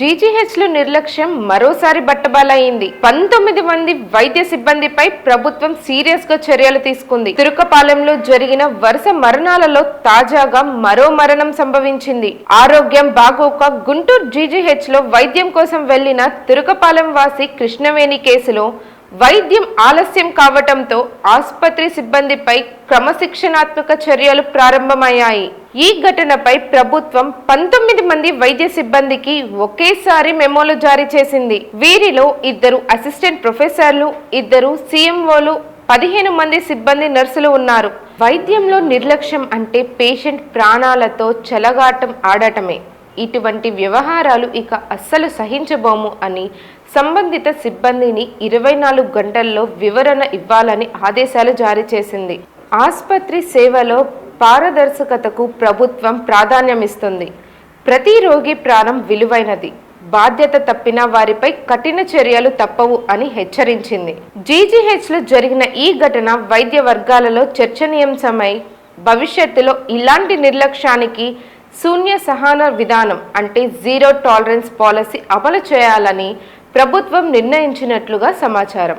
జీజీహెచ్లో నిర్లక్ష్యం మరోసారి బట్టబలైంది. పంతొమ్మిది మంది వైద్య సిబ్బందిపై ప్రభుత్వం సీరియస్గా చర్యలు తీసుకుంది. తిరుకపాలెంలో జరిగిన వరుస మరణాలలో తాజాగా మరో మరణం సంభవించింది. ఆరోగ్యం బాగోక గుంటూరు జీజీహెచ్లో వైద్యం కోసం వెళ్ళిన తిరుకపాలెం వాసి కృష్ణవేణి కేసులో వైద్యం ఆలస్యం కావటంతో ఆసుపత్రి సిబ్బందిపై క్రమశిక్షణాత్మక చర్యలు ప్రారంభమయ్యాయి. ఈ ఘటనపై ప్రభుత్వం పంతొమ్మిది మంది వైద్య సిబ్బందికి ఒకేసారి మెమోలు జారీ చేసింది. వీరిలో ఇద్దరు అసిస్టెంట్ ప్రొఫెసర్లు ఇద్దరు సీఎంఓలు పదిహేను మంది సిబ్బంది నర్సులు ఉన్నారు. వైద్యంలో నిర్లక్ష్యం అంటే పేషెంట్ ప్రాణాలతో చెలగాటం ఆడటమే. ఇటువంటి వ్యవహారాలు ఇక అస్సలు సహించబోము అని సంబంధిత సిబ్బందిని ఇరవై నాలుగు గంటల్లో వివరణ ఇవ్వాలని ఆదేశాలు జారీ చేసింది. ఆసుపత్రి సేవలో పారదర్శకతకు ప్రభుత్వం ప్రాధాన్యమిస్తుంది. ప్రతి రోగి ప్రాణం విలువైనది. బాధ్యత తప్పిన వారిపై కఠిన చర్యలు తప్పవు అని హెచ్చరించింది. జీజీహెచ్లో జరిగిన ఈ ఘటన వైద్య వర్గాలలో చర్చనీయాంశమై భవిష్యత్తులో ఇలాంటి నిర్లక్ష్యానికి శూన్య సహన విధానం అంటే జీరో టాలరెన్స్ పాలసీ అమలు చేయాలని ప్రభుత్వం నిర్ణయించినట్లుగా సమాచారం.